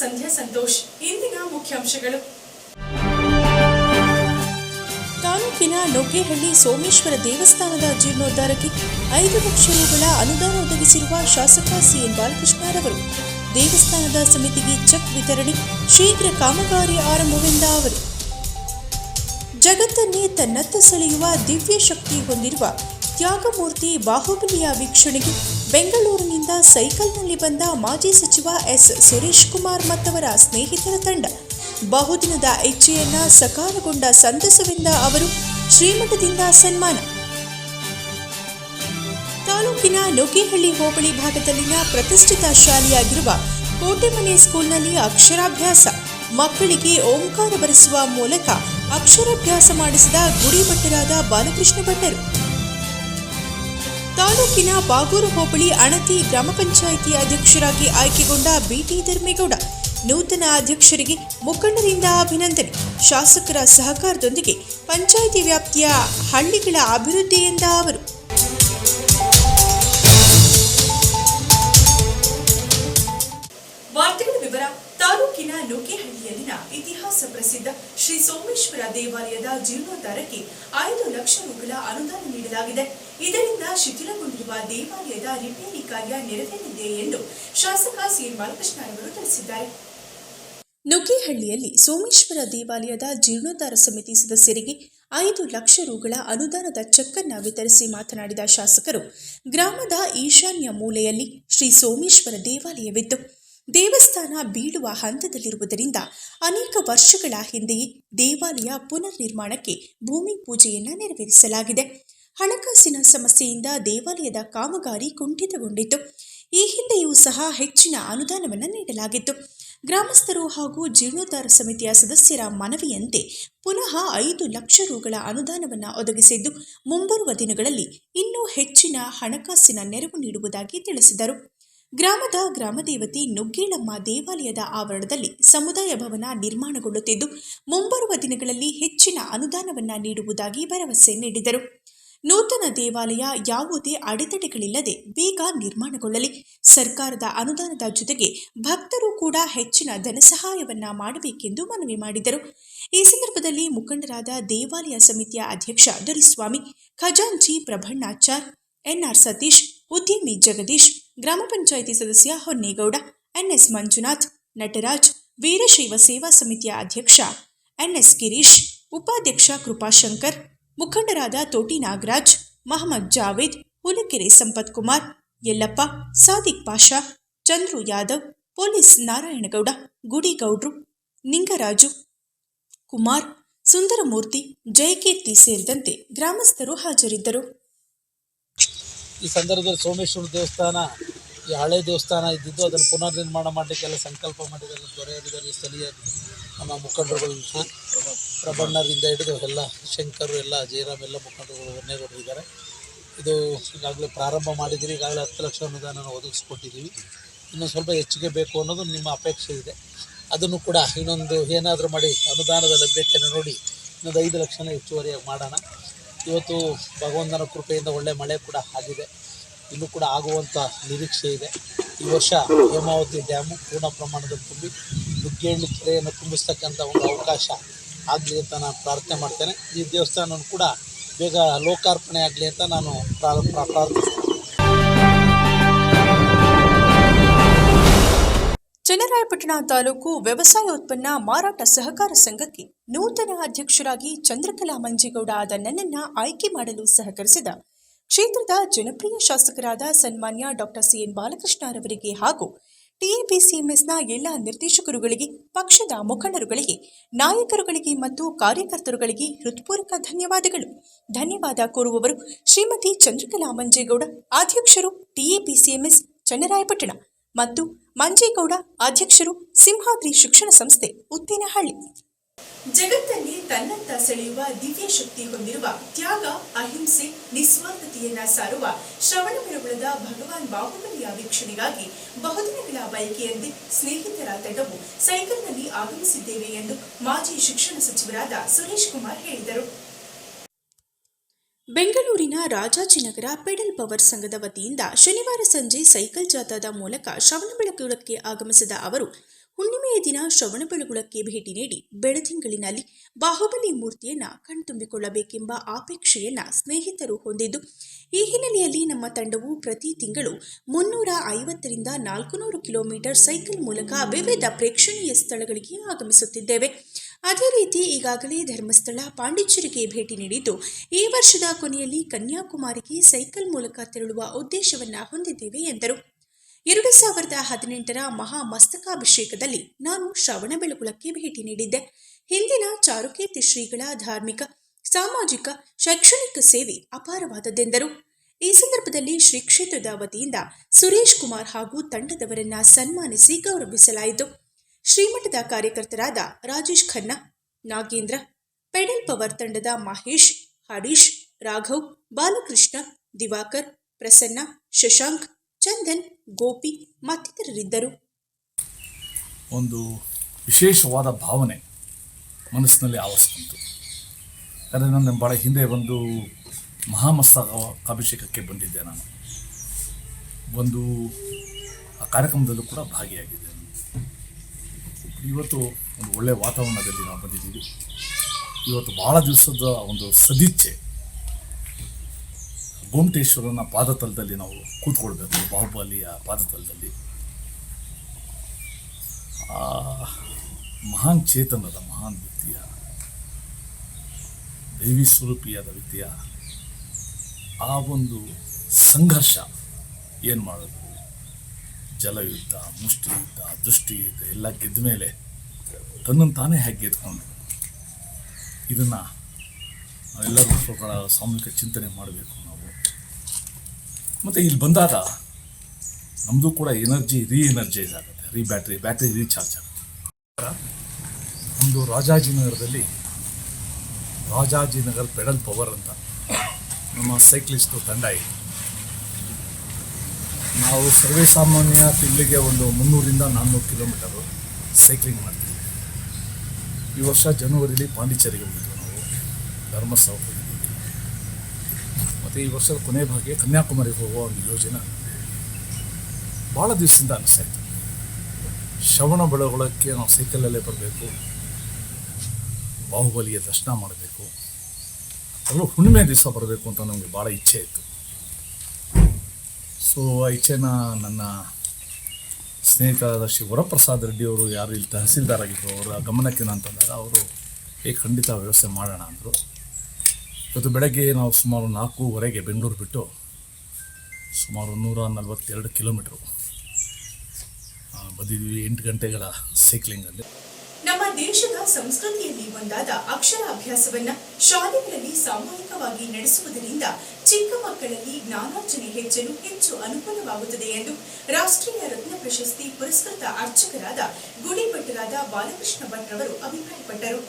ಸಂಧ್ಯಾ ಸಂತೋಷ್, ಇಂದಿನ ಮುಖ್ಯಾಂಶಗಳು. ತಾಲೂಕಿನ ನೊಗ್ಗೆಹಳ್ಳಿ ಸೋಮೇಶ್ವರ ದೇವಸ್ಥಾನದ ಜೀರ್ಣೋದ್ಧಾರಕ್ಕೆ ಐದು ಲಕ್ಷ ರೂಗಳ ಅನುದಾನ ಒದಗಿಸಿರುವ ಶಾಸಕ ಸಿಎನ್ ಬಾಲಕೃಷ್ಣರವರು ದೇವಸ್ಥಾನದ ಸಮಿತಿಗೆ ಚೆಕ್ ವಿತರಣೆ ಶೀಘ್ರ ಕಾಮಗಾರಿ ಆರಂಭವೆಂದ ಅವರು. ಜಗತ್ತನ್ನೇ ತನ್ನತ್ತ ಸೆಳೆಯುವ ದಿವ್ಯ ಶಕ್ತಿ ಹೊಂದಿರುವ ತ್ಯಾಗಮೂರ್ತಿ ಬಾಹುಬಲಿಯ ವೀಕ್ಷಣೆಗೆ ಬೆಂಗಳೂರಿನಿಂದ ಸೈಕಲ್ನಲ್ಲಿ ಬಂದ ಮಾಜಿ ಸಚಿವ ಎಸ್. ಸುರೇಶ್ ಕುಮಾರ್ ಮತ್ತವರ ಸ್ನೇಹಿತರ ತಂಡ ಬಹುದಿನದ ಇಚ್ಛೆಯನ್ನ ಸಕಾರಗೊಂಡ ಸಂತಸವೆಂದ ಅವರು ಶ್ರೀಮಠದಿಂದ ಸನ್ಮಾನ. ತಾಲೂಕಿನ ನೊಗೇಹಳ್ಳಿ ಹೋಬಳಿ ಭಾಗದಲ್ಲಿನ ಪ್ರತಿಷ್ಠಿತ ಶಾಲೆಯಾಗಿರುವ ಕೋಟೆಮನೆ ಸ್ಕೂಲ್ನಲ್ಲಿ ಅಕ್ಷರಾಭ್ಯಾಸ, ಮಕ್ಕಳಿಗೆ ಓಂಕಾರ ಬರೆಸುವ ಮೂಲಕ ಅಕ್ಷರಾಭ್ಯಾಸ ಮಾಡಿಸಿದ ಗುಡಿ ಭಟ್ಟರಾದ ಬಾಲಕೃಷ್ಣ ಭಟ್ಟರು. ತಾಲೂಕಿನ ಬಾಗೂರು ಹೋಬಳಿ ಅಣತಿ ಗ್ರಾಮ ಪಂಚಾಯಿತಿ ಅಧ್ಯಕ್ಷರಾಗಿ ಆಯ್ಕೆಗೊಂಡ ಬಿಟಿ ಧರ್ಮೇಗೌಡ, ನೂತನ ಅಧ್ಯಕ್ಷರಿಗೆ ಮುಖಂಡರಿಂದ ಅಭಿನಂದನೆ. ಶಾಸಕರ ಸಹಕಾರದೊಂದಿಗೆ ಪಂಚಾಯಿತಿ ವ್ಯಾಪ್ತಿಯ ಹಳ್ಳಿಗಳ ಅಭಿವೃದ್ಧಿ ಎಂದ ಅವರು ತಾಲೂಕಿನ ನೊಕೆಹಳ್ಳಿಯಲ್ಲಿನ ಇತಿಹಾಸ ಪ್ರಸಿದ್ಧ ಶ್ರೀ ಸೋಮೇಶ್ವರ ದೇವಾಲಯದ ಜೀರ್ಣೋದ್ಧಾರಕ್ಕೆ ಐದು ಲಕ್ಷ ರೂಗಳ ಅನುದಾನ ನೀಡಲಾಗಿದೆ. ಇದರಿಂದ ಶಿಥಿಲಗೊಂಡಿರುವ ದೇವಾಲಯದ ರಿಪೇರಿ ಕಾರ್ಯ ನೆರವೇರಿದೆ ಎಂದು ಶಾಸಕ ಸಿ ಬಾಲಕೃಷ್ಣ ಅವರು ತಿಳಿಸಿದ್ದಾರೆ. ನುಗ್ಗೇಹಳ್ಳಿಯಲ್ಲಿ ಸೋಮೇಶ್ವರ ದೇವಾಲಯದ ಜೀರ್ಣೋದ್ಧಾರ ಸಮಿತಿ ಸದಸ್ಯರಿಗೆ ಐದು ಲಕ್ಷ ರುಗಳ ಅನುದಾನದ ಚೆಕ್ ಅನ್ನು ವಿತರಿಸಿ ಮಾತನಾಡಿದ ಶಾಸಕರು, ಗ್ರಾಮದ ಈಶಾನ್ಯ ಮೂಲೆಯಲ್ಲಿ ಶ್ರೀ ಸೋಮೇಶ್ವರ ದೇವಾಲಯವಿದ್ದು ದೇವಸ್ಥಾನ ಬೀಳುವ ಹಂತದಲ್ಲಿರುವುದರಿಂದ ಅನೇಕ ವರ್ಷಗಳ ಹಿಂದೆಯೇ ದೇವಾಲಯ ಪುನರ್ ನಿರ್ಮಾಣಕ್ಕೆ ಭೂಮಿ ಪೂಜೆಯನ್ನು ನೆರವೇರಿಸಲಾಗಿದೆ. ಹಣಕಾಸಿನ ಸಮಸ್ಯೆಯಿಂದ ದೇವಾಲಯದ ಕಾಮಗಾರಿ ಕುಂಠಿತಗೊಂಡಿತ್ತು. ಈ ಹಿಂದೆಯೂ ಸಹ ಹೆಚ್ಚಿನ ಅನುದಾನವನ್ನು ನೀಡಲಾಗಿತ್ತು. ಗ್ರಾಮಸ್ಥರು ಹಾಗೂ ಜೀರ್ಣೋದ್ಧಾರ ಸಮಿತಿಯ ಸದಸ್ಯರ ಮನವಿಯಂತೆ ಪುನಃ ಐದು ಲಕ್ಷ ರುಗಳ ಅನುದಾನವನ್ನು ಒದಗಿಸಿದ್ದು ಮುಂಬರುವ ದಿನಗಳಲ್ಲಿ ಇನ್ನೂ ಹೆಚ್ಚಿನ ಹಣಕಾಸಿನ ನೆರವು ನೀಡುವುದಾಗಿ ತಿಳಿಸಿದರು. ಗ್ರಾಮದ ಗ್ರಾಮದೇವತೆ ನುಗ್ಗೇಳಮ್ಮ ದೇವಾಲಯದ ಆವರಣದಲ್ಲಿ ಸಮುದಾಯ ಭವನ ನಿರ್ಮಾಣಗೊಳ್ಳುತ್ತಿದ್ದು, ಮುಂಬರುವ ದಿನಗಳಲ್ಲಿ ಹೆಚ್ಚಿನ ಅನುದಾನವನ್ನು ನೀಡುವುದಾಗಿ ಭರವಸೆ ನೀಡಿದರು. ನೂತನ ದೇವಾಲಯ ಯಾವುದೇ ಅಡೆತಡೆಗಳಿಲ್ಲದೆ ಬೇಗ ನಿರ್ಮಾಣಗೊಳ್ಳಲಿ. ಸರ್ಕಾರದ ಅನುದಾನದ ಜೊತೆಗೆ ಭಕ್ತರು ಕೂಡ ಹೆಚ್ಚಿನ ಧನಸಹಾಯವನ್ನ ಮಾಡಬೇಕೆಂದು ಮನವಿ ಮಾಡಿದರು. ಈ ಸಂದರ್ಭದಲ್ಲಿ ಮುಖಂಡರಾದ ದೇವಾಲಯ ಸಮಿತಿಯ ಅಧ್ಯಕ್ಷ ದೊರೆಸ್ವಾಮಿ, ಖಜಾಂಚಿ ಪ್ರಭಣ್ಣಾಚಾರ್, ಎನ್ಆರ್ ಸತೀಶ್, ಉದ್ಯಮಿ ಜಗದೀಶ್ ಗ್ರಾಮ ಪಂಚಾಯಿತಿ ಸದಸ್ಯ ಹೊನ್ನೇಗೌಡ, ಎನ್ಎಸ್ ಮಂಜುನಾಥ್, ನಟರಾಜ್, ವೀರಶೈವ ಸೇವಾ ಸಮಿತಿಯ ಅಧ್ಯಕ್ಷ ಎನ್ಎಸ್ ಗಿರೀಶ್, ಉಪಾಧ್ಯಕ್ಷ ಕೃಪಾಶಂಕರ್, ಮುಖಂಡರಾದ ತೋಟಿ ನಾಗರಾಜ್, ಮಹಮ್ಮದ್ ಜಾವೇದ್, ಹುಲಕೆರೆ ಸಂಪತ್ ಕುಮಾರ್ ಯಲ್ಲಪ್ಪ, ಸಾದಿಕ್ ಪಾಷಾ, ಚಂದ್ರು ಯಾದವ್, ಪೊಲೀಸ್ ನಾರಾಯಣಗೌಡ, ಗುಡಿಗೌಡ್ರು, ನಿಂಗರಾಜು ಕುಮಾರ್, ಸುಂದರಮೂರ್ತಿ, ಜಯಕೀರ್ತಿ ಸೇರಿದಂತೆ ಗ್ರಾಮಸ್ಥರು ಹಾಜರಿದ್ದರು. ಈ ಸಂದರ್ಭದಲ್ಲಿ ಸೋಮೇಶ್ವರ ದೇವಸ್ಥಾನ, ಈ ಹಳೆ ದೇವಸ್ಥಾನ ಇದ್ದಿದ್ದು ಅದನ್ನು ಪುನರ್ ನಿರ್ಮಾಣ ಮಾಡಲಿಕ್ಕೆಲ್ಲ ಸಂಕಲ್ಪ ಮಾಡಿದ್ದಾರೆ ದೊರೆಯರಿದ್ದಾರೆ ಸ್ಥಳೀಯ ನಮ್ಮ ಮುಖಂಡರುಗಳು ಪ್ರಬಣ್ಣರಿಂದ ಹಿಡಿದು ಎಲ್ಲ ಶಂಕರು, ಎಲ್ಲ ಜಯರಾಮ್, ಎಲ್ಲ ಮುಖಂಡರುಗಳು ಇದ್ದಾರೆ ಇದು ಈಗಾಗಲೇ ಪ್ರಾರಂಭ ಮಾಡಿದ್ದೀರಿ. ಈಗಾಗಲೇ ಹತ್ತು ಲಕ್ಷ ಅನುದಾನ ಒದಗಿಸ್ಕೊಟ್ಟಿದ್ದೀವಿ. ಇನ್ನು ಸ್ವಲ್ಪ ಹೆಚ್ಚಿಗೆ ಬೇಕು ಅನ್ನೋದು ನಿಮ್ಮ ಅಪೇಕ್ಷೆ ಇದೆ. ಅದನ್ನು ಕೂಡ ಇನ್ನೊಂದು ಏನಾದರೂ ಮಾಡಿ ಅನುದಾನದ ಲಭ್ಯತೆಯನ್ನು ನೋಡಿ ಇನ್ನೊಂದು ಐದು ಲಕ್ಷನ ಹೆಚ್ಚುವರಿಯಾಗಿ ಮಾಡೋಣ. ಇವತ್ತು ಭಗವಂತನ ಕೃಪೆಯಿಂದ ಒಳ್ಳೆ ಮಳೆ ಕೂಡ ಆಗಿದೆ. ಇನ್ನೂ ಕೂಡ ಆಗುವಂಥ ನಿರೀಕ್ಷೆ ಇದೆ. ಈ ವರ್ಷ ಹೇಮಾವತಿ ಡ್ಯಾಮು ಪೂರ್ಣ ಪ್ರಮಾಣದಲ್ಲಿ ತುಂಬಿ ನುಗ್ಗೇಹಳ್ಳಿ ಕೆರೆಯನ್ನು ತುಂಬಿಸ್ತಕ್ಕಂಥ ಒಂದು ಅವಕಾಶ ಆಗಲಿ ಅಂತ ನಾನು ಪ್ರಾರ್ಥನೆ ಮಾಡ್ತೇನೆ. ಈ ದೇವಸ್ಥಾನವನ್ನು ಕೂಡ ಬೇಗ ಲೋಕಾರ್ಪಣೆ ಆಗಲಿ ಅಂತ ನಾನು ಪ್ರಾರ್ಥಿಸ್ತೇನೆ. ಚನ್ನರಾಯಪಟ್ಟಣ ತಾಲೂಕು ವ್ಯವಸಾಯ ಉತ್ಪನ್ನ ಮಾರಾಟ ಸಹಕಾರ ಸಂಘಕ್ಕೆ ನೂತನ ಅಧ್ಯಕ್ಷರಾಗಿ ಚಂದ್ರಕಲಾ ಮಂಜೇಗೌಡ ಆದ ನನ್ನನ್ನ ಆಯ್ಕೆ ಮಾಡಲು ಸಹಕರಿಸಿದ ಕ್ಷೇತ್ರದ ಜನಪ್ರಿಯ ಶಾಸಕರಾದ ಸನ್ಮಾನ್ಯ ಡಾಕ್ಟರ್ ಸಿಎನ್ ಬಾಲಕೃಷ್ಣರವರಿಗೆ ಹಾಗೂ ಟಿಎಪಿಸಿಎಂಎಸ್ನ ಎಲ್ಲ ನಿರ್ದೇಶಕರುಗಳಿಗೆ, ಪಕ್ಷದ ಮುಖಂಡರುಗಳಿಗೆ, ನಾಯಕರುಗಳಿಗೆ ಮತ್ತು ಕಾರ್ಯಕರ್ತರುಗಳಿಗೆ ಹೃತ್ಪೂರ್ವಕ ಧನ್ಯವಾದಗಳು. ಧನ್ಯವಾದ ಕೋರುವವರು ಶ್ರೀಮತಿ ಚಂದ್ರಕಲಾ ಮಂಜೇಗೌಡ, ಅಧ್ಯಕ್ಷರು ಟಿಎಪಿಸಿಎಂಎಸ್ ಚನ್ನರಾಯಪಟ್ಟಣ ಮತ್ತು ಮಂಜೇಗೌಡ, ಅಧ್ಯಕ್ಷರು ಸಿಂಹಾದ್ರಿ ಶಿಕ್ಷಣ ಸಂಸ್ಥೆ ಉತ್ತೇನಹಳ್ಳಿ. ಜಗತ್ತಲ್ಲಿ ತನ್ನಂತ ಸೆಳೆಯುವ ದಿವ್ಯ ಶಕ್ತಿ ಹೊಂದಿರುವ ತ್ಯಾಗ, ಅಹಿಂಸೆ, ನಿಸ್ವಾರ್ಥತೆಯನ್ನ ಸಾರುವ ಶ್ರವಣಬೆಳಗೊಳದ ಭಗವಾನ್ ಬಾಹುಬಲಿಯ ವೀಕ್ಷಣೆಗಾಗಿ ಬಹುದಿನಗಳ ಬಯಕೆಯಂತೆ ಸ್ನೇಹಿತರ ತಂಡವು ಸೈಕಲ್ನಲ್ಲಿ ಆಗಮಿಸಿದ್ದೇವೆ ಎಂದು ಮಾಜಿ ಶಿಕ್ಷಣ ಸಚಿವರಾದ ಸುರೇಶ್ ಕುಮಾರ್ ಹೇಳಿದರು. ಬೆಂಗಳೂರಿನ ರಾಜಾಜಿನಗರ ಪೆಡಲ್ ಪವರ್ ಸಂಘದ ವತಿಯಿಂದ ಶನಿವಾರ ಸಂಜೆ ಸೈಕಲ್ ಜಾಥಾದ ಮೂಲಕ ಶ್ರವಣಬೆಳಗೊಳಕ್ಕೆ ಆಗಮಿಸಿದ ಅವರು ಹುಣ್ಣಿಮೆಯ ದಿನ ಶ್ರವಣಬೆಳಗೊಳಕ್ಕೆ ಭೇಟಿ ನೀಡಿ ಬೆಳದಿಂಗಳಿನಲ್ಲಿ ಬಾಹುಬಲಿ ಮೂರ್ತಿಯನ್ನ ಕಣ್ತುಂಬಿಕೊಳ್ಳಬೇಕೆಂಬ ಆಪೇಕ್ಷೆಯನ್ನ ಸ್ನೇಹಿತರು ಹೊಂದಿದ್ದು, ಈ ಹಿನ್ನೆಲೆಯಲ್ಲಿ ನಮ್ಮ ತಂಡವು ಪ್ರತಿ ತಿಂಗಳು ಮುನ್ನೂರ ಐವತ್ತರಿಂದ ನಾಲ್ಕುನೂರು ಕಿಲೋಮೀಟರ್ ಸೈಕಲ್ ಮೂಲಕ ವಿವಿಧ ಪ್ರೇಕ್ಷಣೀಯ ಸ್ಥಳಗಳಿಗೆ ಆಗಮಿಸುತ್ತಿದ್ದೇವೆ. ಅದೇ ರೀತಿ ಈಗಾಗಲೇ ಧರ್ಮಸ್ಥಳ, ಪಾಂಡಿಚೇರಿಗೆ ಭೇಟಿ ನೀಡಿದ್ದು, ಈ ವರ್ಷದ ಕೊನೆಯಲ್ಲಿ ಕನ್ಯಾಕುಮಾರಿಗೆ ಸೈಕಲ್ ಮೂಲಕ ತೆರಳುವ ಉದ್ದೇಶವನ್ನ ಹೊಂದಿದ್ದೇವೆ ಎಂದರು. ಎರಡು ಸಾವಿರದ ಹದಿನೆಂಟರ ಮಹಾ ಮಸ್ತಕಾಭಿಷೇಕದಲ್ಲಿ ನಾನು ಶ್ರವಣಬೆಳಗೊಳಕ್ಕೆ ಭೇಟಿ ನೀಡಿದ್ದೆ. ಹಿಂದಿನ ಚಾರುಕೀರ್ತಿ ಶ್ರೀಗಳ ಧಾರ್ಮಿಕ, ಸಾಮಾಜಿಕ, ಶೈಕ್ಷಣಿಕ ಸೇವೆ ಅಪಾರವಾದದ್ದೆಂದರು. ಈ ಸಂದರ್ಭದಲ್ಲಿ ಶ್ರೀ ಕ್ಷೇತ್ರದ ವತಿಯಿಂದ ಸುರೇಶ್ ಕುಮಾರ್ ಹಾಗೂ ತಂಡದವರನ್ನ ಸನ್ಮಾನಿಸಿ ಗೌರವಿಸಲಾಯಿತು. ಶ್ರೀಮಠದ ಕಾರ್ಯಕರ್ತರಾದ ರಾಜೇಶ್ ಖನ್ನಾ, ನಾಗೇಂದ್ರ, ಪೆಡಲ್ ಪವರ್ ತಂಡದ ಮಹೇಶ್, ಹರೀಶ್, ರಾಘವ್, ಬಾಲಕೃಷ್ಣ, ದಿವಾಕರ್, ಪ್ರಸನ್ನ, ಶಶಾಂಕ್, ಚಂದನ್ ಗೋಪಿ ಮತ್ತಿತರರಿದ್ದರು. ಒಂದು ವಿಶೇಷವಾದ ಭಾವನೆ ಮನಸ್ಸಿನಲ್ಲಿ ಆವರಿಸಿತು. ಯಾಕಂದರೆ ನಾನು ಭಾಳ ಹಿಂದೆ ಒಂದು ಮಹಾಮಸ್ತಕಾಭಿಷೇಕಕ್ಕೆ ಬಂದಿದ್ದೆ ನಾನು. ಒಂದು ಆ ಕಾರ್ಯಕ್ರಮದಲ್ಲೂ ಕೂಡ ಭಾಗಿಯಾಗಿದ್ದೆ. ಇವತ್ತು ಒಂದು ಒಳ್ಳೆಯ ವಾತಾವರಣದಲ್ಲಿ ನಾವು ಬಂದಿದ್ದೀವಿ. ಇವತ್ತು ಭಾಳ ದಿವಸದ ಒಂದು ಸದಿಚ್ಛೆ ಗೋಮಟೇಶ್ವರನ ಪಾದತಲದಲ್ಲಿ ನಾವು ಕೂತ್ಕೊಳ್ಬೇಕು, ಬಾಹುಬಲಿಯ ಪಾದತಲದಲ್ಲಿ. ಆ ಮಹಾನ್ ಚೇತನದ ಮಹಾನ್ ವ್ಯಕ್ತಿಯ, ದೈವಿ ಸ್ವರೂಪಿಯಾದ ವ್ಯಕ್ತಿಯ ಆ ಒಂದು ಸಂಘರ್ಷ ಏನು ಮಾಡೋದು? ಜಲಯುದ್ಧ, ಮುಷ್ಟಿಯುದ್ಧ, ದೃಷ್ಟಿಯುದ್ಧ ಎಲ್ಲ ಗೆದ್ದ ಮೇಲೆ ತನ್ನನ್ನು ತಾನೇ ಹೇಗೆ ಗೆದ್ಕೊಂಡು ಇದನ್ನು ನಾವೆಲ್ಲರೂ ಸ್ವಲ್ಪ ಸಾಮೂಹಿಕ ಚಿಂತನೆ ಮಾಡಬೇಕು. ಮತ್ತು ಇಲ್ಲಿ ಬಂದಾಗ ನಮ್ಮದು ಕೂಡ ಎನರ್ಜಿ ರೀ ಎನರ್ಜೈಸ್ ಆಗುತ್ತೆ. ರೀ ಬ್ಯಾಟ್ರಿ ಬ್ಯಾಟ್ರಿ ರೀಚಾರ್ಜ್ ಆಗುತ್ತೆ. ನಮ್ಮದು ರಾಜಾಜಿನಗರದಲ್ಲಿ ರಾಜಾಜಿನಗರ್ ಪೆಡಲ್ ಪವರ್ ಅಂತ ನಮ್ಮ ಸೈಕ್ಲಿಸ್ಟು ತಂಡ ಇದೆ. ನಾವು ಸರ್ವೇ ಸಾಮಾನ್ಯ ತಿಂಗಳಿಗೆ ಒಂದು ಮುನ್ನೂರಿಂದ ನಾನ್ನೂರು ಕಿಲೋಮೀಟರು ಸೈಕ್ಲಿಂಗ್ ಮಾಡ್ತೀವಿ. ಈ ವರ್ಷ ಜನವರಿಲಿ ಪಾಂಡಿಚೇರಿಗೆ ಹೋಗಿದ್ವಿ ನಾವು. ಧರ್ಮಸ್ಥಳ ಮತ್ತು ಈ ವರ್ಷದ ಕೊನೆ ಭಾಗಿ ಕನ್ಯಾಕುಮಾರಿಗೆ ಹೋಗುವ ಒಂದು ಯೋಜನೆ. ಭಾಳ ದಿವಸದಿಂದ ಅನಿಸ್ತಾಯಿತ್ತು ಶ್ರವಣ ಬೆಳಗೊಳಕ್ಕೆ ನಾವು ಸೈಕಲಲ್ಲೇ ಬರಬೇಕು. ಬಾಹುಬಲಿಯ ದರ್ಶನ ಮಾಡಬೇಕು. ಅದರಲ್ಲೂ ಹುಣ್ಣಿಮೆ ದಿವಸ ಬರಬೇಕು ಅಂತ ನಮಗೆ ಭಾಳ ಇಚ್ಛೆ ಇತ್ತು. ಸೊ ಆ ಇಚ್ಛೆನ ನನ್ನ ಸ್ನೇಹಿತರಾದ ಶ್ರೀ ವರಪ್ರಸಾದ್ ರೆಡ್ಡಿ ಅವರು ಯಾರು ಇಲ್ಲಿ ತಹಸೀಲ್ದಾರ್ ಆಗಿದ್ದರು ಅವರ ಗಮನಕ್ಕೆ ನಾನು ಅವರು, ಏ, ಖಂಡಿತ ವ್ಯವಸ್ಥೆ ಮಾಡೋಣ ಅಂದರು. ಇವತ್ತು ಬೆಳಗ್ಗೆ ನಾವು ಸುಮಾರು ನಾಲ್ಕೂವರೆಗೆ ಬೆಂಗಳೂರು ಬಿಟ್ಟು ಸುಮಾರು ನೂರ ನಲವತ್ತೆರಡು ಕಿಲೋಮೀಟ್ರು ಬಂದಿದ್ವಿ ಎಂಟು ಗಂಟೆಗಳ ಸೈಕ್ಲಿಂಗಲ್ಲಿ ನಮ್ಮ ದೇಶದ ಸಂಸ್ಕೃತಿಯಲ್ಲಿ ಒಂದಾದ ಅಕ್ಷರಾಭ್ಯಾಸವನ್ನ ಶಾಲೆಗಳಲ್ಲಿ ಸಾಮೂಹಿಕವಾಗಿ ನಡೆಸುವುದರಿಂದ ಚಿಕ್ಕ ಮಕ್ಕಳಲ್ಲಿ ಜ್ಞಾನಾರ್ಜನೆ ಹೆಚ್ಚಲು ಹೆಚ್ಚು ಅನುಕೂಲವಾಗುತ್ತದೆ ಎಂದು ರಾಷ್ಟ್ರೀಯ ರತ್ನ ಪ್ರಶಸ್ತಿ ಪುರಸ್ಕೃತ ಅರ್ಚಕರಾದ ಗುಡಿಭಟ್ಟರಾದ ಬಾಲಕೃಷ್ಣ ಭಟ್ ರವರು ಅಭಿಪ್ರಾಯಪಟ್ಟರು.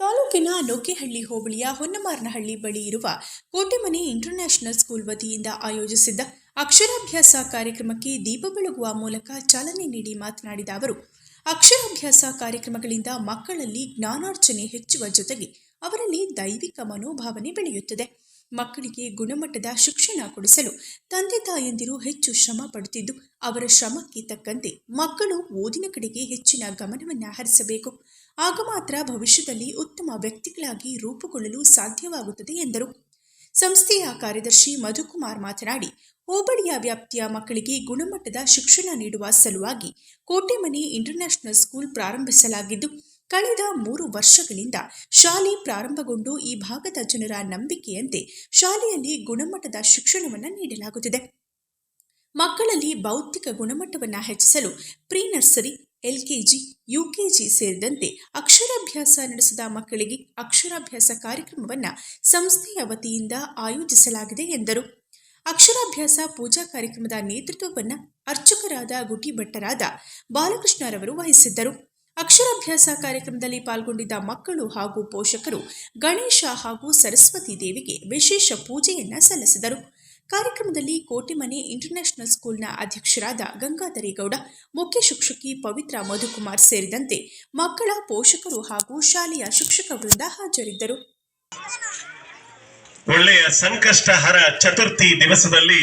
ತಾಲೂಕಿನ ನೊಗ್ಗೆಹಳ್ಳಿ ಹೋಬಳಿಯ ಹೊನ್ನಮಾರನಹಳ್ಳಿ ಬಳಿ ಇರುವ ಕೋಟೆಮನೆ ಇಂಟರ್ನ್ಯಾಷನಲ್ ಸ್ಕೂಲ್ ವತಿಯಿಂದ ಆಯೋಜಿಸಿದ್ದ ಅಕ್ಷರಾಭ್ಯಾಸ ಕಾರ್ಯಕ್ರಮಕ್ಕೆ ದೀಪ ಬೆಳಗುವ ಮೂಲಕ ಚಾಲನೆ ನೀಡಿ ಮಾತನಾಡಿದ ಅವರು, ಅಕ್ಷರಾಭ್ಯಾಸ ಕಾರ್ಯಕ್ರಮಗಳಿಂದ ಮಕ್ಕಳಲ್ಲಿ ಜ್ಞಾನಾರ್ಜನೆ ಹೆಚ್ಚುವ ಜೊತೆಗೆ ಅವರಲ್ಲಿ ದೈವಿಕ ಮನೋಭಾವನೆ ಬೆಳೆಯುತ್ತದೆ. ಮಕ್ಕಳಿಗೆ ಗುಣಮಟ್ಟದ ಶಿಕ್ಷಣ ಕೊಡಿಸಲು ತಂದೆ ತಾಯಂದಿರು ಹೆಚ್ಚು ಶ್ರಮ ಪಡುತ್ತಿದ್ದು, ಅವರ ಶ್ರಮಕ್ಕೆ ತಕ್ಕಂತೆ ಮಕ್ಕಳು ಓದಿನ ಕಡೆಗೆ ಹೆಚ್ಚಿನ ಗಮನವನ್ನು ಹರಿಸಬೇಕು. ಆಗ ಮಾತ್ರ ಭವಿಷ್ಯದಲ್ಲಿ ಉತ್ತಮ ವ್ಯಕ್ತಿಗಳಾಗಿ ರೂಪುಗೊಳ್ಳಲು ಸಾಧ್ಯವಾಗುತ್ತದೆ ಎಂದರು. ಸಂಸ್ಥೆಯ ಕಾರ್ಯದರ್ಶಿ ಮಧುಕುಮಾರ್ ಮಾತನಾಡಿ, ಹೋಬಳಿಯ ವ್ಯಾಪ್ತಿಯ ಮಕ್ಕಳಿಗೆ ಗುಣಮಟ್ಟದ ಶಿಕ್ಷಣ ನೀಡುವ ಸಲುವಾಗಿ ಕೋಟೆಮನೆ ಇಂಟರ್ನ್ಯಾಷನಲ್ ಸ್ಕೂಲ್ ಪ್ರಾರಂಭಿಸಲಾಗಿದ್ದು ಕಳೆದ ಮೂರು ವರ್ಷಗಳಿಂದ ಶಾಲೆ ಪ್ರಾರಂಭಗೊಂಡು ಈ ಭಾಗದ ಜನರ ನಂಬಿಕೆಯಂತೆ ಶಾಲೆಯಲ್ಲಿ ಗುಣಮಟ್ಟದ ಶಿಕ್ಷಣವನ್ನು ನೀಡಲಾಗುತ್ತಿದೆ. ಮಕ್ಕಳಲ್ಲಿ ಬೌದ್ಧಿಕ ಗುಣಮಟ್ಟವನ್ನು ಹೆಚ್ಚಿಸಲು ಪ್ರೀ ನರ್ಸರಿ ಎಲ್ಕೆಜಿ, ಯುಕೆಜಿ ಸೇರಿದಂತೆ ಅಕ್ಷರಾಭ್ಯಾಸ ನಡೆಸಿದ ಮಕ್ಕಳಿಗೆ ಅಕ್ಷರಾಭ್ಯಾಸ ಕಾರ್ಯಕ್ರಮವನ್ನು ಸಂಸ್ಥೆಯ ವತಿಯಿಂದ ಆಯೋಜಿಸಲಾಗಿದೆ ಎಂದರು. ಅಕ್ಷರಾಭ್ಯಾಸ ಪೂಜಾ ಕಾರ್ಯಕ್ರಮದ ನೇತೃತ್ವವನ್ನು ಅರ್ಚಕರಾದ ಗುಟಿಭಟ್ಟರಾದ ಬಾಲಕೃಷ್ಣರವರು ವಹಿಸಿದ್ದರು. ಅಕ್ಷರಾಭ್ಯಾಸ ಕಾರ್ಯಕ್ರಮದಲ್ಲಿ ಪಾಲ್ಗೊಂಡಿದ್ದ ಮಕ್ಕಳು ಹಾಗೂ ಪೋಷಕರು ಗಣೇಶ ಹಾಗೂ ಸರಸ್ವತಿ ದೇವಿಗೆ ವಿಶೇಷ ಪೂಜೆಯನ್ನ ಸಲ್ಲಿಸಿದರು. ಕಾರ್ಯಕ್ರಮದಲ್ಲಿ ಕೋಟಿಮನೆ ಇಂಟರ್ನ್ಯಾಷನಲ್ ಸ್ಕೂಲ್ನ ಅಧ್ಯಕ್ಷರಾದ ಗಂಗಾಧರೇಗೌಡ, ಮುಖ್ಯ ಶಿಕ್ಷಕಿ ಪವಿತ್ರ ಮಧುಕುಮಾರ್ ಸೇರಿದಂತೆ ಮಕ್ಕಳ ಪೋಷಕರು ಹಾಗೂ ಶಾಲೆಯ ಶಿಕ್ಷಕ ವೃಂದ ಹಾಜರಿದ್ದರು. ಒಳ್ಳೆಯ ಸಂಕಷ್ಟಹರ ಚತುರ್ಥಿ ದಿವಸದಲ್ಲಿ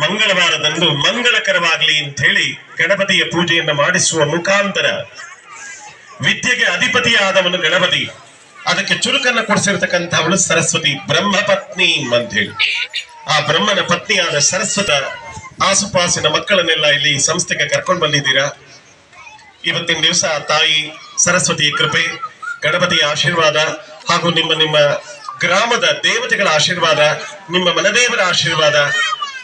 ಮಂಗಳವಾರದಂದು ಮಂಗಳಕರವಾಗಲಿ ಅಂತ ಹೇಳಿ ಗಣಪತಿಯ ಪೂಜೆಯನ್ನು ಮಾಡಿಸುವ ಮುಖಾಂತರ ವಿದ್ಯೆಗೆ ಅಧಿಪತಿಯಾದವನು ಗಣಪತಿ. ಅದಕ್ಕೆ ಚುರುಕನ್ನ ಕೊಡಿಸಿರ್ತಕ್ಕಂಥವಳು ಸರಸ್ವತಿ ಬ್ರಹ್ಮಪತ್ನಿ ಅಂತ ಹೇಳಿ ಆ ಬ್ರಹ್ಮನ ಪತ್ನಿಯಾದ ಸರಸ್ವತ ಆಸುಪಾಸಿನ ಮಕ್ಕಳನ್ನೆಲ್ಲ ಇಲ್ಲಿ ಸಂಸ್ಥೆಗೆ ಕರ್ಕೊಂಡು ಬಂದಿದ್ದೀರಾ? ಇವತ್ತಿನ ದಿವಸ ತಾಯಿ ಸರಸ್ವತಿಯ ಕೃಪೆ, ಗಣಪತಿಯ ಆಶೀರ್ವಾದ ಹಾಗೂ ನಿಮ್ಮ ನಿಮ್ಮ ಗ್ರಾಮದ ದೇವತೆಗಳ ಆಶೀರ್ವಾದ, ನಿಮ್ಮ ಮನದೇವರ ಆಶೀರ್ವಾದ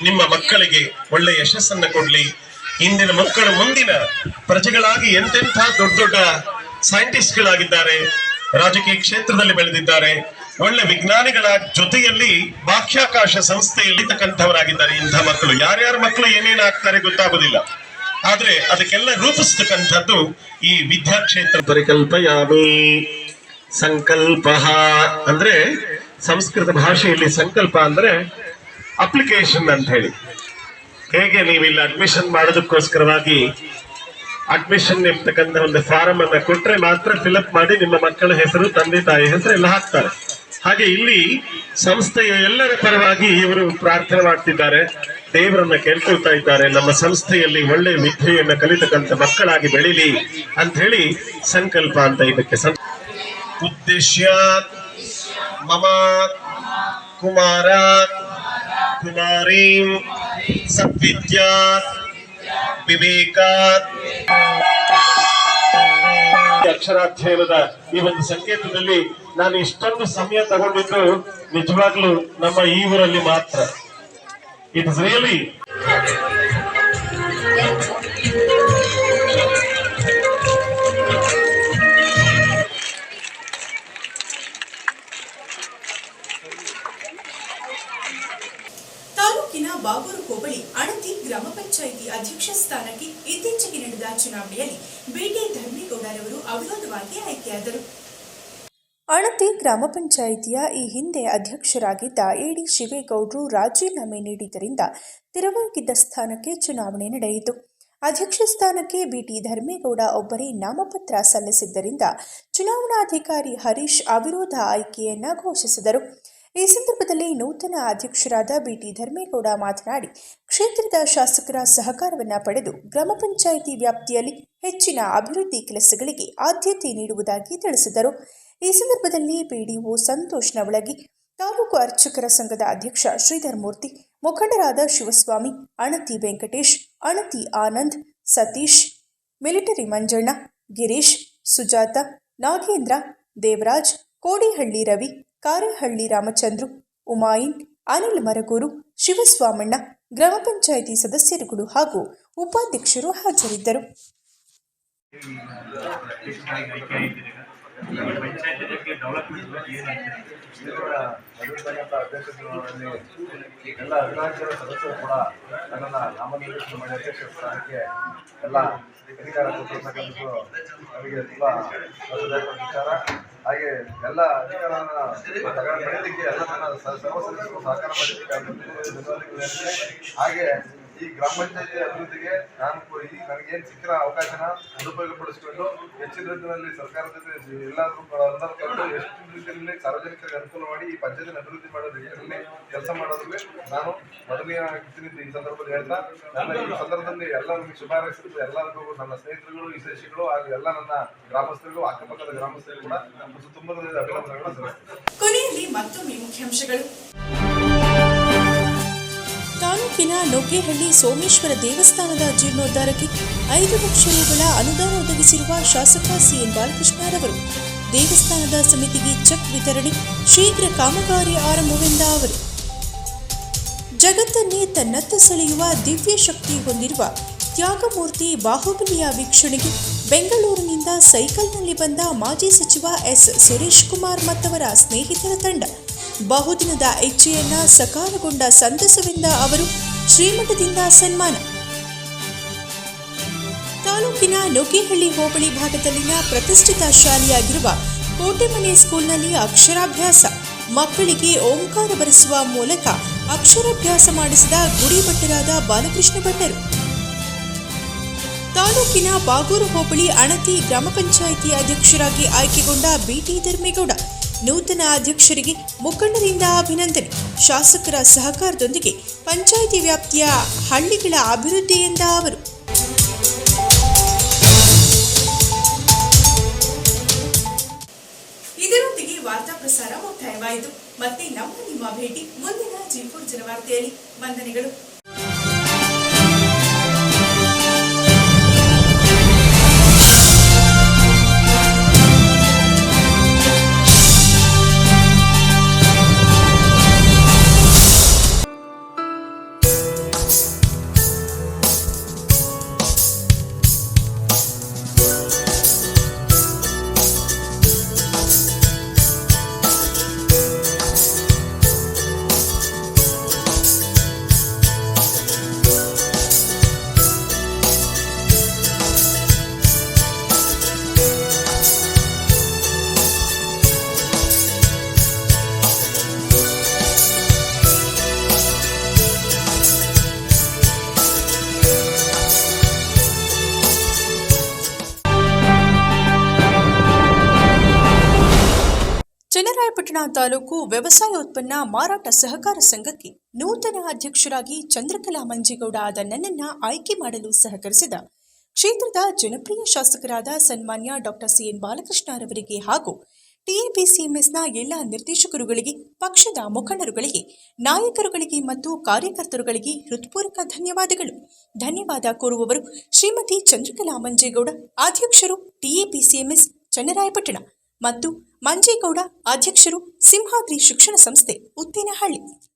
ನಿಮ್ಮ ಮಕ್ಕಳಿಗೆ ಒಳ್ಳೆ ಯಶಸ್ಸನ್ನ ಕೊಡ್ಲಿ. ಇಂದಿನ ಮಕ್ಕಳು ಮುಂದಿನ ಪ್ರಜೆಗಳಾಗಿ ಎಂತೆಂಥ ದೊಡ್ಡ ದೊಡ್ಡ ಸೈಂಟಿಸ್ಟ್ ಗಳಾಗಿದ್ದಾರೆ ರಾಜಕೀಯ ಕ್ಷೇತ್ರದಲ್ಲಿ ಬೆಳೆದಿದ್ದಾರೆ, ಒಳ್ಳೆ ವಿಜ್ಞಾನಿಗಳ ಜೊತೆಯಲ್ಲಿ ಬಾಹ್ಯಾಕಾಶ ಸಂಸ್ಥೆಯಲ್ಲಿ ಇರ್ತಕ್ಕಂಥವರಾಗಿದ್ದಾರೆ. ಇಂಥ ಮಕ್ಕಳು ಯಾರ್ಯಾರ ಮಕ್ಕಳು ಏನೇನಾಗ್ತಾರೆ ಗೊತ್ತಾಗೋದಿಲ್ಲ. ಆದ್ರೆ ಅದಕ್ಕೆಲ್ಲ ರೂಪಿಸ್ತಕ್ಕಂಥದ್ದು ಈ ವಿದ್ಯಾಕ್ಷೇತ್ರ. ಪರಿಕಲ್ಪಯಾಮಿ ಸಂಕಲ್ಪ ಅಂದ್ರೆ ಸಂಸ್ಕೃತ ಭಾಷೆಯಲ್ಲಿ ಸಂಕಲ್ಪ ಅಂದ್ರೆ ಅಪ್ಲಿಕೇಶನ್ ಅಂತ ಹೇಳಿ. ಹೇಗೆ ನೀವು ಇಲ್ಲಿ ಅಡ್ಮಿಷನ್ ಮಾಡೋದಕ್ಕೋಸ್ಕರವಾಗಿ ಅಡ್ಮಿಷನ್ ಇರ್ತಕ್ಕಂಥ ಒಂದು ಫಾರಂ ಅನ್ನ ಕೊಟ್ರೆ ಮಾತ್ರ ಫಿಲಪ್ ಮಾಡಿ ನಿಮ್ಮ ಮಕ್ಕಳ ಹೆಸರು, ತಂದೆ, ತಾಯಿ ಹೆಸರು ಎಲ್ಲ ಹಾಕ್ತಾರೆ. ಹಾಗೆ ಇಲ್ಲಿ ಸಂಸ್ಥೆಯ ಎಲ್ಲರ ಪರವಾಗಿ ಇವರು ಪ್ರಾರ್ಥನೆ ಮಾಡ್ತಿದ್ದಾರೆ. ದೇವರನ್ನ ಕೇಳ್ಕೊಳ್ತಾ ಇದ್ದಾರೆ. ನಮ್ಮ ಸಂಸ್ಥೆಯಲ್ಲಿ ಒಳ್ಳೆ ವಿದ್ಯೆಯನ್ನು ಕಲಿತಕ್ಕಂಥ ಮಕ್ಕಳಾಗಿ ಬೆಳಿಲಿ ಅಂತ ಹೇಳಿ ಸಂಕಲ್ಪ ಅಂತ ಇದಕ್ಕೆ ಉದ್ದೇಶ್ಯ ಮಮ ಕುಮಾರ ಕುಮಾರೀಂ ಸದ್ವಿದ್ಯಾ ವಿವೇಕಾತ್ ಅಕ್ಷರಾಧ್ಯಯನದ ಈ ಒಂದು ಸಂಕೇತದಲ್ಲಿ ನಾನು ಇಷ್ಟೊಂದು ಸಮಯ ತಗೊಂಡಿದ್ದು ನಿಜವಾಗ್ಲೂ ನಮ್ಮ ಈ ಊರಲ್ಲಿ ಮಾತ್ರ. ಇಟ್ಸ್ ರಿಯಲಿ ತಾಲೂಕಿನ ಬಾಗೂರು ಹೋಬಳಿ ಅಣತಿ ಗ್ರಾಮ ಪಂಚಾಯಿತಿ ಅಧ್ಯಕ್ಷ ಸ್ಥಾನಕ್ಕೆ ಇತ್ತೀಚೆಗೆ ನಡೆದ ಚುನಾವಣೆಯಲ್ಲಿ ಬಿಟಿ ಧರ್ಮೇಗೌಡರವರು ಅವಿರೋಧವಾಗಿ ಆಯ್ಕೆಯಾದರು. ಅಣತಿ ಗ್ರಾಮ ಪಂಚಾಯಿತಿಯ ಈ ಹಿಂದೆ ಅಧ್ಯಕ್ಷರಾಗಿದ್ದ ಎಡಿ ಶಿವೇಗೌಡರು ರಾಜೀನಾಮೆ ನೀಡಿದ್ದರಿಂದ ತೆರವಾಗಿದ್ದ ಸ್ಥಾನಕ್ಕೆ ಚುನಾವಣೆ ನಡೆಯಿತು. ಅಧ್ಯಕ್ಷ ಸ್ಥಾನಕ್ಕೆ ಬಿಟಿ ಧರ್ಮೇಗೌಡ ಒಬ್ಬರೇ ನಾಮಪತ್ರ ಸಲ್ಲಿಸಿದ್ದರಿಂದ ಚುನಾವಣಾಧಿಕಾರಿ ಹರೀಶ್ ಅವಿರೋಧ ಆಯ್ಕೆಯನ್ನ ಘೋಷಿಸಿದರು. ಈ ಸಂದರ್ಭದಲ್ಲಿ ನೂತನ ಅಧ್ಯಕ್ಷರಾದ ಬಿಟಿ ಧರ್ಮೇಗೌಡ ಮಾತನಾಡಿ, ಕ್ಷೇತ್ರದ ಶಾಸಕರ ಸಹಕಾರವನ್ನು ಪಡೆದು ಗ್ರಾಮ ಪಂಚಾಯಿತಿ ವ್ಯಾಪ್ತಿಯಲ್ಲಿ ಹೆಚ್ಚಿನ ಅಭಿವೃದ್ಧಿ ಕೆಲಸಗಳಿಗೆ ಆದ್ಯತೆ ನೀಡುವುದಾಗಿ ತಿಳಿಸಿದರು. ಈ ಸಂದರ್ಭದಲ್ಲಿ ಪಿಡಿಒ ಸಂತೋಷ್ ನವಳಗಿ, ತಾಲೂಕು ಅರ್ಚಕರ ಸಂಘದ ಅಧ್ಯಕ್ಷ ಶ್ರೀಧರ್ ಮೂರ್ತಿ, ಮುಖಂಡರಾದ ಶಿವಸ್ವಾಮಿ, ಅಣತಿ ವೆಂಕಟೇಶ್, ಅಣತಿ ಆನಂದ್, ಸತೀಶ್, ಮಿಲಿಟರಿ ಮಂಜಣ್ಣ, ಗಿರೀಶ್, ಸುಜಾತ, ನಾಗೇಂದ್ರ, ದೇವರಾಜ್, ಕೋಡಿಹಳ್ಳಿ ರವಿ ಕಾರೆಹಳ್ಳಿ ರಾಮಚಂದ್ರು ಉಮಾಯಿನ್ ಅನಿಲ್ ಮರಗೂರು ಶಿವಸ್ವಾಮಣ್ಣ ಗ್ರಾಮ ಪಂಚಾಯಿತಿ ಸದಸ್ಯರುಗಳು ಹಾಗೂ ಉಪಾಧ್ಯಕ್ಷರು ಹಾಜರಿದ್ದರು. ಪಂಚಾಯತ್ ಬಗ್ಗೆ ಎಲ್ಲ ಹದಿನಾಲ್ಕು ಸದಸ್ಯರು ಕೂಡ ನನ್ನನ್ನು ನಾಮನಿರ್ದೇಶನ ಮಾಡಿ ಅಧ್ಯಕ್ಷ ಸ್ಥಾನಕ್ಕೆ ಎಲ್ಲ ಅಧಿಕಾರ ಕೊಟ್ಟಿರ್ತಕ್ಕಂಥದ್ದು ನಮಗೆ ತುಂಬ ವಿಚಾರ ಹಾಗೆ ಎಲ್ಲ ಅಧಿಕಾರನ ತಗೊಂಡು ಬೆಳೆಯಲಿಕ್ಕೆ ಎಲ್ಲ ನನ್ನ ಸರ್ವ ಸದಸ್ಯರು ಸಹಕಾರ. ಹಾಗೆ ಈ ಗ್ರಾಮ ಪಂಚಾಯತಿ ಅಭಿವೃದ್ಧಿಗೆ ನಾನು ಈ ನನಗೇನು ಸಿಕ್ಕಿರೋ ಅವಕಾಶನ ಸದುಪಯೋಗಪಡಿಸಿಕೊಂಡು ಹೆಚ್ಚಿನ ರೀತಿಯಲ್ಲಿ ಸರ್ಕಾರದ ಜೊತೆ ಎಲ್ಲಾದರೂ ಎಲ್ಲರೂ ಕರೆದು ಎಷ್ಟು ರೀತಿಯಲ್ಲಿ ಸಾರ್ವಜನಿಕರಿಗೆ ಅನುಕೂಲ ಮಾಡಿ ಈ ಪಂಚಾಯತಿನ ಅಭಿವೃದ್ಧಿ ಮಾಡೋ ನಿಟ್ಟಿನಲ್ಲಿ ಕೆಲಸ ಮಾಡೋದ್ರಲ್ಲಿ ನಾನು ಮೊದಲನೇ ಆಗ್ತೀನಿ ಈ ಸಂದರ್ಭದಲ್ಲಿ ಹೇಳ್ತಾ, ನನ್ನ ಈ ಸಂದರ್ಭದಲ್ಲಿ ಎಲ್ಲ ನಿಮಗೆ ಎಲ್ಲರಿಗೂ ನನ್ನ ಸ್ನೇಹಿತರುಗಳು, ಈ ಶಿಕ್ಷಕರು ಹಾಗೂ ಎಲ್ಲ ನನ್ನ ಗ್ರಾಮಸ್ಥರಿಗೂ, ಅಕ್ಕಪಕ್ಕದ ಗ್ರಾಮಸ್ಥರಿಗೂ ಕೂಡ ತುಂಬ ಅಭಿನಂದನೆಗಳು ಕೊನೆಯಲ್ಲಿ ಮತ್ತೊಮ್ಮೆ ಮುಖ್ಯಾಂಶಗಳು. ತಾಲೂಕಿನ ನೊಗ್ಗೆಹಳ್ಳಿ ಸೋಮೇಶ್ವರ ದೇವಸ್ಥಾನದ ಜೀರ್ಣೋದ್ಧಾರಕ್ಕೆ ಐದು ಲಕ್ಷ ರೂಗಳ ಅನುದಾನ ಒದಗಿಸಿರುವ ಶಾಸಕ ಸಿಎನ್ ಬಾಲಕೃಷ್ಣರವರು ದೇವಸ್ಥಾನದ ಸಮಿತಿಗೆ ಚೆಕ್ ವಿತರಣೆ ಶೀಘ್ರ ಕಾಮಗಾರಿ ಆರಂಭವೆಂದ ಅವರು. ಜಗತ್ತನ್ನೇ ತನ್ನತ್ತ ಸೆಳೆಯುವ ದಿವ್ಯ ಶಕ್ತಿ ಹೊಂದಿರುವ ತ್ಯಾಗಮೂರ್ತಿ ಬಾಹುಬಲಿಯ ವೀಕ್ಷಣೆಗೆ ಬೆಂಗಳೂರಿನಿಂದ ಸೈಕಲ್ನಲ್ಲಿ ಬಂದ ಮಾಜಿ ಸಚಿವ ಎಸ್ ಸುರೇಶ್ ಕುಮಾರ್ ಮತ್ತವರ ಸ್ನೇಹಿತರ ತಂಡ ಬಹುದಿನದ ಇಚ್ಛೆಯನ್ನ ಸಕಾಲಗೊಂಡ ಸಂತಸವೆಂದ ಅವರು ಶ್ರೀಮಠದಿಂದ ಸನ್ಮಾನ. ತಾಲೂಕಿನ ನೊಗೇಹಳ್ಳಿ ಹೋಬಳಿ ಭಾಗದಲ್ಲಿನ ಪ್ರತಿಷ್ಠಿತ ಶಾಲೆಯಾಗಿರುವ ಕೋಟೆಮನೆ ಸ್ಕೂಲ್ನಲ್ಲಿ ಅಕ್ಷರಾಭ್ಯಾಸ, ಮಕ್ಕಳಿಗೆ ಓಂಕಾರ ಬರೆಸುವ ಮೂಲಕ ಅಕ್ಷರಾಭ್ಯಾಸ ಮಾಡಿಸಿದ ಗುಡಿ ಭಟ್ಟರಾದ ಬಾಲಕೃಷ್ಣ ಭಟ್ಟರು. ತಾಲೂಕಿನ ಬಾಗೂರು ಹೋಬಳಿ ಅಣತಿ ಗ್ರಾಮ ಪಂಚಾಯಿತಿ ಅಧ್ಯಕ್ಷರಾಗಿ ಆಯ್ಕೆಗೊಂಡ ಬಿಟಿ ಧರ್ಮೇಗೌಡ ನೂತನ ಅಧ್ಯಕ್ಷರಿಗೆ ಮುಖಂಡರಿಂದ ಅಭಿನಂದನೆ. ಶಾಸಕರ ಸಹಕಾರದೊಂದಿಗೆ ಪಂಚಾಯಿತಿ ವ್ಯಾಪ್ತಿಯ ಹಳ್ಳಿಗಳ ಅಭಿವೃದ್ಧಿ ಎಂದ ಅವರು. ಇದರೊಂದಿಗೆ ವಾರ್ತಾ ಪ್ರಸಾರ ಮುಕ್ತಾಯವಾಯಿತು. ಮತ್ತೆ ನಮ್ಮ ನಿಮ್ಮ ಭೇಟಿ ಮುಂದಿನ ಜೀಪುರ್ ಜನವಾರ್ತೆಯಲ್ಲಿ. ವಂದನೆಗಳು. ತಾಲೂಕು ವ್ಯವಸಾಯ ಉತ್ಪನ್ನ ಮಾರಾಟ ಸಹಕಾರ ಸಂಘಕ್ಕೆ ನೂತನ ಅಧ್ಯಕ್ಷರಾಗಿ ಚಂದ್ರಕಲಾ ಮಂಜೇಗೌಡ ಆದ ನನ್ನನ್ನ ಆಯ್ಕೆ ಮಾಡಲು ಸಹಕರಿಸಿದ ಕ್ಷೇತ್ರದ ಜನಪ್ರಿಯ ಶಾಸಕರಾದ ಸನ್ಮಾನ್ಯ ಡಾಕ್ಟರ್ ಸಿಎನ್ ಬಾಲಕೃಷ್ಣರವರಿಗೆ ಹಾಗೂ ಟಿಎಪಿಸಿಎಂಎಸ್ನ ಎಲ್ಲ ನಿರ್ದೇಶಕರುಗಳಿಗೆ, ಪಕ್ಷದ ಮುಖಂಡರುಗಳಿಗೆ, ನಾಯಕರುಗಳಿಗೆ ಮತ್ತು ಕಾರ್ಯಕರ್ತರುಗಳಿಗೆ ಹೃತ್ಪೂರ್ವಕ ಧನ್ಯವಾದಗಳು. ಧನ್ಯವಾದ ಕೋರುವವರು ಶ್ರೀಮತಿ ಚಂದ್ರಕಲಾ ಮಂಜೇಗೌಡ, ಅಧ್ಯಕ್ಷರು ಟಿಎಪಿಸಿಎಂಎಸ್, ಚನ್ನರಾಯಪಟ್ಟಣ. ಮತ್ತು ಮಂಜೇಗೌಡ ಅಧ್ಯಕ್ಷರು ಸಿಂಹಾದ್ರಿ ಶಿಕ್ಷಣ ಸಂಸ್ಥೆ ಉತ್ತೇನಹಳ್ಳಿ.